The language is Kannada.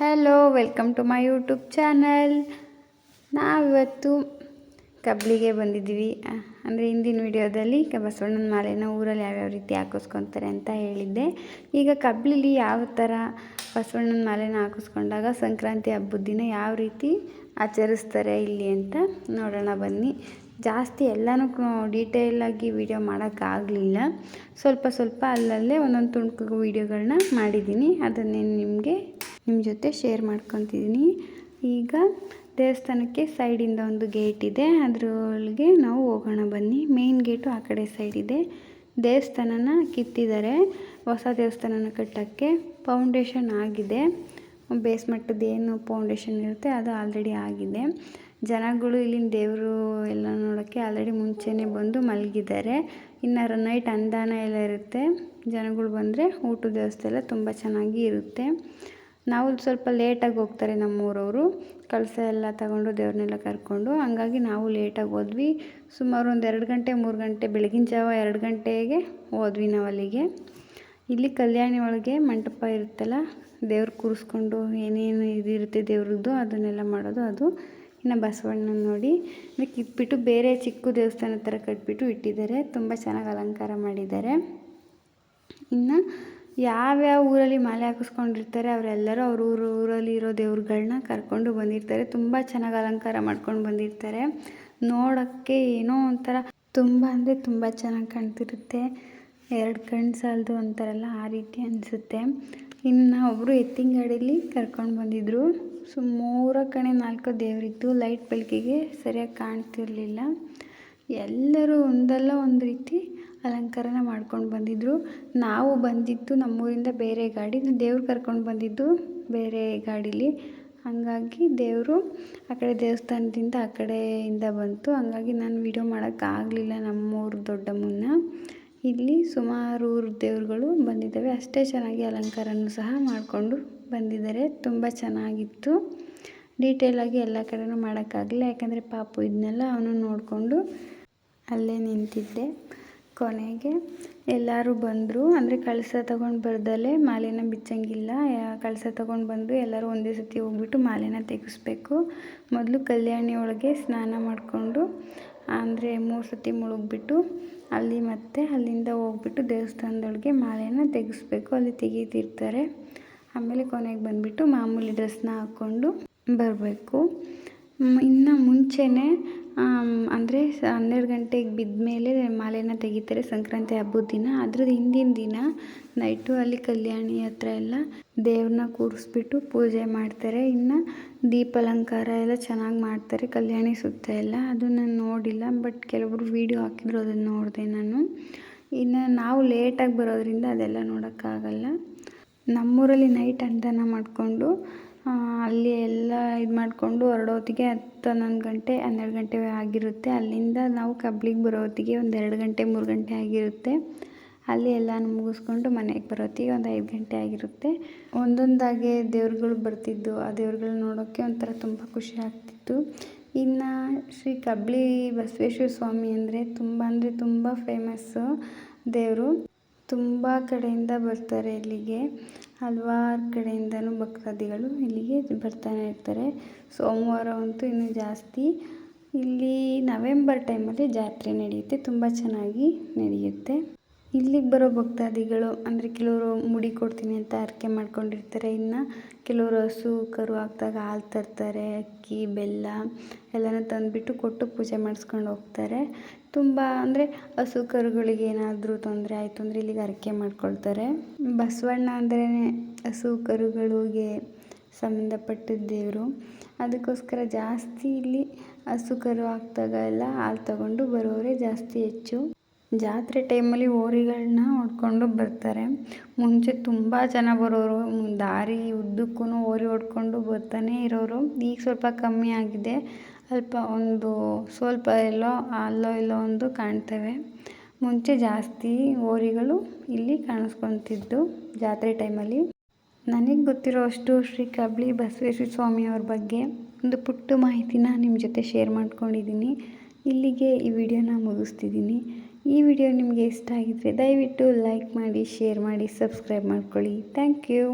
Hello welcome to my YouTube channel ನಾವಿವತ್ತು ಕಬ್ಲಿಗೆ ಬಂದಿದ್ದೀವಿ. ಅಂದರೆ ಹಿಂದಿನ ವಿಡಿಯೋದಲ್ಲಿ ಬಸವಣ್ಣನ ಮಾಲೆನ ಊರಲ್ಲಿ ಯಾವ್ಯಾವ ರೀತಿ ಹಾಕಿಸ್ಕೊತಾರೆ ಅಂತ ಹೇಳಿದ್ದೆ. ಈಗ ಕಬ್ಲಿಲಿ ಯಾವ ಥರ ಬಸವಣ್ಣನ ಮಾಲೆನ ಹಾಕಿಸ್ಕೊಂಡಾಗ ಸಂಕ್ರಾಂತಿ ಹಬ್ಬದ ದಿನ ಯಾವ ರೀತಿ ಆಚರಿಸ್ತಾರೆ ಇಲ್ಲಿ ಅಂತ ನೋಡೋಣ ಬನ್ನಿ. ಜಾಸ್ತಿ ಎಲ್ಲನೂ ಡೀಟೇಲಾಗಿ ವಿಡಿಯೋ ಮಾಡೋಕ್ಕಾಗಲಿಲ್ಲ. ಸ್ವಲ್ಪ ಸ್ವಲ್ಪ ಅಲ್ಲಲ್ಲೇ ಒಂದೊಂದು ತುಣುಕು ವೀಡಿಯೋಗಳನ್ನ ಮಾಡಿದ್ದೀನಿ. ಅದನ್ನೇ ನಿಮಗೆ ನಿಮ್ಮ ಜೊತೆ ಶೇರ್ ಮಾಡ್ಕೊತಿದ್ದೀನಿ ಈಗ ದೇವಸ್ಥಾನಕ್ಕೆ ಸೈಡಿಂದ ಒಂದು ಗೇಟ್ ಇದೆ. ಅದರೊಳಗೆ ನಾವು ಹೋಗೋಣ ಬನ್ನಿ. ಮೇನ್ ಗೇಟು ಆ ಕಡೆ ಸೈಡ್ ಇದೆ. ದೇವಸ್ಥಾನನ ಕಿತ್ತಿದ್ದಾರೆ. ಹೊಸ ದೇವಸ್ಥಾನನ ಕಟ್ಟೋಕ್ಕೆ ಫೌಂಡೇಶನ್ ಆಗಿದೆ. ಬೇಸ್ಮಟ್ಟದ ಏನು ಫೌಂಡೇಶನ್ ಇರುತ್ತೆ ಅದು ಆಲ್ರೆಡಿ ಆಗಿದೆ. ಜನಗಳು ಇಲ್ಲಿನ ದೇವರು ಎಲ್ಲ ನೋಡೋಕ್ಕೆ ಆಲ್ರೆಡಿ ಮುಂಚೆನೇ ಬಂದು ಮಲಗಿದ್ದಾರೆ. ಇನ್ನು ನೈಟ್ ಅಂದಾನ ಎಲ್ಲ ಇರುತ್ತೆ. ಜನಗಳು ಬಂದರೆ ಊಟದ ವ್ಯವಸ್ಥೆ ಎಲ್ಲ ತುಂಬ ಚೆನ್ನಾಗಿ ಇರುತ್ತೆ. ನಾವು ಸ್ವಲ್ಪ ಲೇಟಾಗಿ ಹೋಗ್ತಾರೆ ನಮ್ಮೂರವರು. ಕಳಸ ಎಲ್ಲ ತಗೊಂಡು ದೇವ್ರನ್ನೆಲ್ಲ ಕರ್ಕೊಂಡು, ಹಂಗಾಗಿ ನಾವು ಲೇಟಾಗಿ ಹೋದ್ವಿ. ಸುಮಾರು ಒಂದು ಎರಡು ಗಂಟೆ, ಮೂರು ಗಂಟೆ, ಬೆಳಗಿನ ಜಾವ ಎರಡು ಗಂಟೆಗೆ ಹೋದ್ವಿ ನಾವು ಅಲ್ಲಿಗೆ. ಇಲ್ಲಿ ಕಲ್ಯಾಣಿ ಒಳಗೆ ಮಂಟಪ ಇರುತ್ತಲ್ಲ, ದೇವ್ರು ಕೂರಿಸ್ಕೊಂಡು ಏನೇನು ಇದಿರುತ್ತೆ ದೇವ್ರದ್ದು ಅದನ್ನೆಲ್ಲ ಮಾಡೋದು ಅದು. ಇನ್ನು ಬಸವಣ್ಣನ ನೋಡಿ. ಕಿತ್ಬಿಟ್ಟು ಬೇರೆ ಚಿಕ್ಕ ದೇವಸ್ಥಾನದ ಥರ ಕಟ್ಬಿಟ್ಟು ಇಟ್ಟಿದ್ದಾರೆ. ತುಂಬ ಚೆನ್ನಾಗಿ ಅಲಂಕಾರ ಮಾಡಿದ್ದಾರೆ. ಇನ್ನು ಯಾವ್ಯಾವ ಊರಲ್ಲಿ ಮಾಲೆ ಹಾಕಿಸ್ಕೊಂಡಿರ್ತಾರೆ ಅವರೆಲ್ಲರೂ ಅವ್ರ ಊರ ಊರಲ್ಲಿ ಇರೋ ದೇವ್ರುಗಳನ್ನ ಕರ್ಕೊಂಡು ಬಂದಿರ್ತಾರೆ. ತುಂಬ ಚೆನ್ನಾಗಿ ಅಲಂಕಾರ ಮಾಡ್ಕೊಂಡು ಬಂದಿರ್ತಾರೆ. ನೋಡೋಕ್ಕೆ ಏನೋ ಒಂಥರ ತುಂಬ ಅಂದರೆ ತುಂಬ ಚೆನ್ನಾಗಿ ಕಾಣ್ತಿರುತ್ತೆ. ಎರಡು ಕಣ್ಣು ಸಾಲದು ಅಂತಾರಲ್ಲ ಆ ರೀತಿ ಅನಿಸುತ್ತೆ. ಇನ್ನು ಒಬ್ಬರು ಎತ್ತಿನ ಕರ್ಕೊಂಡು ಬಂದಿದ್ದರು ಸೊ ಮೂರ ಕಣೆ ನಾಲ್ಕು ದೇವರಿತ್ತು. ಲೈಟ್ ಬೆಳಕಿಗೆ ಸರಿಯಾಗಿ ಕಾಣ್ತಿರಲಿಲ್ಲ. ಎಲ್ಲರೂ ಒಂದಲ್ಲ ಒಂದು ರೀತಿ ಅಲಂಕಾರನ ಮಾಡ್ಕೊಂಡು ಬಂದಿದ್ದರು ನಾವು ಬಂದಿದ್ದು ನಮ್ಮೂರಿಂದ ಬೇರೆ ಗಾಡಿ ದೇವ್ರು ಕರ್ಕೊಂಡು ಬಂದಿದ್ದು ಬೇರೆ ಗಾಡೀಲಿ. ಹಾಗಾಗಿ ದೇವರು ಆ ಕಡೆ ದೇವಸ್ಥಾನದಿಂದ ಆ ಕಡೆಯಿಂದ ಬಂತು. ಹಂಗಾಗಿ ನಾನು ವೀಡಿಯೋ ಮಾಡೋಕ್ಕಾಗಲಿಲ್ಲ ನಮ್ಮೂರು ದೊಡ್ಡಮ್ಮನ್ನ. ಇಲ್ಲಿ ಸುಮಾರು ಊರು ದೇವರುಗಳು ಬಂದಿದ್ದಾವೆ. ಅಷ್ಟೇ ಚೆನ್ನಾಗಿ ಅಲಂಕಾರನೂ ಸಹ ಮಾಡಿಕೊಂಡು ಬಂದಿದ್ದಾರೆ. ತುಂಬ ಚೆನ್ನಾಗಿತ್ತು. ಡೀಟೇಲಾಗಿ ಎಲ್ಲ ಕಡೆನೂ ಮಾಡೋಕ್ಕಾಗಲಿಲ್ಲ ಯಾಕಂದರೆ ಪಾಪು ಇದನ್ನೆಲ್ಲ ಅವನು ನೋಡಿಕೊಂಡು ಅಲ್ಲೇ ನಿಂತಿದ್ದೆ. ಕೊನೆಗೆ ಎಲ್ಲರೂ ಬಂದರು. ಅಂದರೆ ಕಳಸ ತಗೊಂಡು ಬರ್ದಲೇ ಮಾಲೆನ ಬಿಚ್ಚಂಗಿಲ್ಲ. ಕಳಸ ತಗೊಂಡು ಬಂದು ಎಲ್ಲರೂ ಒಂದೇ ಸತಿ ಹೋಗ್ಬಿಟ್ಟು ಮಾಲೆನ ತೆಗೆಸ್ಬೇಕು. ಮೊದಲು ಕಲ್ಯಾಣಿ ಒಳಗೆ ಸ್ನಾನ ಮಾಡಿಕೊಂಡು, ಅಂದರೆ ಮೂರು ಸತಿ ಮುಳುಗ್ಬಿಟ್ಟು ಅಲ್ಲಿ ಮತ್ತೆ ಅಲ್ಲಿಂದ ಹೋಗ್ಬಿಟ್ಟು ದೇವಸ್ಥಾನದೊಳಗೆ ಮಾಲೆನ ತೆಗೆಸ್ಬೇಕು. ಅಲ್ಲಿ ತೆಗೀತಿರ್ತಾರೆ ಆಮೇಲೆ ಕೊನೆಗೆ ಬಂದುಬಿಟ್ಟು ಮಾಮೂಲಿ ಡ್ರೆಸ್ನ ಹಾಕ್ಕೊಂಡು ಬರಬೇಕು. ಇನ್ನು ಮುಂಚೆನೇ ಅಂದರೆ ಹನ್ನೆರಡು ಗಂಟೆಗೆ ಬಿದ್ದ ಮೇಲೆ ಮಾಲೆನ ತೆಗಿತಾರೆ ಸಂಕ್ರಾಂತಿ ಹಬ್ಬದ ದಿನ. ಅದ್ರದ್ದು ಹಿಂದಿನ ದಿನ ನೈಟು ಅಲ್ಲಿ ಕಲ್ಯಾಣಿ ಹತ್ರ ಎಲ್ಲ ದೇವ್ರನ್ನ ಕೂರಿಸ್ಬಿಟ್ಟು ಪೂಜೆ ಮಾಡ್ತಾರೆ. ಇನ್ನು ದೀಪ ಅಲಂಕಾರ ಎಲ್ಲ ಚೆನ್ನಾಗಿ ಮಾಡ್ತಾರೆ ಕಲ್ಯಾಣಿ ಸುತ್ತ ಎಲ್ಲ. ಅದು ನೋಡಿಲ್ಲ, ಬಟ್ ಕೆಲವರು ವೀಡಿಯೋ ಹಾಕಿದ್ರು ಅದನ್ನು ನೋಡಿದೆ ನಾನು. ಇನ್ನು ನಾವು ಲೇಟಾಗಿ ಬರೋದ್ರಿಂದ ಅದೆಲ್ಲ ನೋಡೋಕ್ಕಾಗಲ್ಲ. ನಮ್ಮೂರಲ್ಲಿ ನೈಟ್ ಅನ್ನದಾನ ಮಾಡಿಕೊಂಡು ಅಲ್ಲಿ ಮಾಡಿಕೊಂಡು ಹೊರಡೋತ್ತಿಗೆ ಹತ್ತು ಹನ್ನೊಂದು ಗಂಟೆ, ಹನ್ನೆರಡು ಗಂಟೆ ಆಗಿರುತ್ತೆ. ಅಲ್ಲಿಂದ ನಾವು ಕಬ್ಲಿಗೆ ಬರೋ ಹೊತ್ತಿಗೆ ಒಂದು ಎರಡು ಗಂಟೆ, ಮೂರು ಗಂಟೆ ಆಗಿರುತ್ತೆ. ಅಲ್ಲಿ ಎಲ್ಲನೂ ಮುಗಿಸ್ಕೊಂಡು ಮನೆಗೆ ಬರೋತ್ತಿಗೆ ಒಂದು ಐದು ಗಂಟೆ ಆಗಿರುತ್ತೆ. ಒಂದೊಂದಾಗೆ ದೇವ್ರುಗಳು ಬರ್ತಿದ್ದು, ಆ ದೇವ್ರುಗಳು ನೋಡೋಕ್ಕೆ ಒಂಥರ ತುಂಬ ಖುಷಿ ಆಗ್ತಿತ್ತು. ಇನ್ನು ಶ್ರೀ ಕಬ್ಳಿ ಬಸವೇಶ್ವರ ಸ್ವಾಮಿ ಅಂದರೆ ತುಂಬ ಅಂದರೆ ತುಂಬ ಫೇಮಸ್ಸು ದೇವರು. ತುಂಬ ಕಡೆಯಿಂದ ಬರ್ತಾರೆ ಇಲ್ಲಿಗೆ. ಹಲ್ವಾರು ಕಡೆಯಿಂದಲೂ ಭಕ್ತಾದಿಗಳು ಇಲ್ಲಿಗೆ ಬರ್ತಾನೆ ಇರ್ತಾರೆ. ಸೋಮವಾರ ಅಂತೂ ಇನ್ನೂ ಜಾಸ್ತಿ. ಇಲ್ಲಿ ನವೆಂಬರ್ ಟೈಮಲ್ಲಿ ಜಾತ್ರೆ ನಡೆಯುತ್ತೆ. ತುಂಬ ಚೆನ್ನಾಗಿ ನಡೆಯುತ್ತೆ. ಇಲ್ಲಿಗೆ ಬರೋ ಭಕ್ತಾದಿಗಳು, ಅಂದರೆ ಕೆಲವರು ಮುಡಿ ಕೊಡ್ತೀನಿ ಅಂತ ಹರಕೆ ಮಾಡ್ಕೊಂಡಿರ್ತಾರೆ. ಇನ್ನು ಕೆಲವರು ಹಸು, ಕರು ಹಾಕ್ದಾಗ ಹಾಲು ತರ್ತಾರೆ, ಅಕ್ಕಿ, ಬೆಲ್ಲ ಎಲ್ಲನೂ ತಂದುಬಿಟ್ಟು ಕೊಟ್ಟು ಪೂಜೆ ಮಾಡಿಸ್ಕೊಂಡು ಹೋಗ್ತಾರೆ. ತುಂಬ ಅಂದರೆ ಹಸು, ಕರುಗಳಿಗೆ ಏನಾದರೂ ತೊಂದರೆ ಆಯಿತು ಅಂದರೆ ಇಲ್ಲಿಗೆ ಹರಕೆ ಮಾಡ್ಕೊಳ್ತಾರೆ. ಬಸವಣ್ಣ ಅಂದ್ರೆ ಹಸು, ಕರುಗಳಿಗೆ ಸಂಬಂಧಪಟ್ಟಿದ್ದ ದೇವರು. ಅದಕ್ಕೋಸ್ಕರ ಜಾಸ್ತಿ ಇಲ್ಲಿ ಹಸು, ಕರು ಹಾಕ್ದಾಗ ಎಲ್ಲ ಹಾಲು ತಗೊಂಡು ಬರೋರೇ ಜಾಸ್ತಿ ಹೆಚ್ಚು. ಜಾತ್ರೆ ಟೈಮಲ್ಲಿ ಹೋರಿಗಳನ್ನ ಹೊಡ್ಕೊಂಡು ಬರ್ತಾರೆ. ಮುಂಚೆ ತುಂಬ ಜನ ಬರೋರು, ದಾರಿ ಉದ್ದಕ್ಕೂ ಹೋರಿ ಹೊಡ್ಕೊಂಡು ಬರ್ತಾನೆ ಇರೋರು. ಈಗ ಸ್ವಲ್ಪ ಕಮ್ಮಿ ಆಗಿದೆ. ಅಲ್ಪ ಒಂದು ಸ್ವಲ್ಪ ಎಲ್ಲೋ ಅಲ್ಲೋ ಇಲ್ಲೋ ಒಂದು ಕಾಣ್ತವೆ. ಮುಂಚೆ ಜಾಸ್ತಿ ಹೋರಿಗಳು ಇಲ್ಲಿ ಕಾಣಿಸ್ಕೊತಿದ್ದು ಜಾತ್ರೆ ಟೈಮಲ್ಲಿ. ನನಗೆ ಗೊತ್ತಿರೋ ಅಷ್ಟು ಶ್ರೀ ಕಬ್ಳಿ ಬಸವೇಶ್ವರ ಸ್ವಾಮಿಯವ್ರ ಬಗ್ಗೆ ಒಂದು ಪುಟ್ಟ ಮಾಹಿತಿನ ನಿಮ್ಮ ಜೊತೆ ಶೇರ್ ಮಾಡ್ಕೊಂಡಿದ್ದೀನಿ ಇಲ್ಲಿಗೆ ಈ ವಿಡಿಯೋನ ಮುಗಿಸ್ತಿದ್ದೀನಿ ಈ ವಿಡಿಯೋ ನಿಮಗೆ ಇಷ್ಟ ಆಗಿದ್ದರೆ ದಯವಿಟ್ಟು ಲೈಕ್ ಮಾಡಿ ಶೇರ್ ಮಾಡಿ ಸಬ್ಸ್ಕ್ರೈಬ್ ಮಾಡ್ಕೊಳ್ಳಿ. Thank you.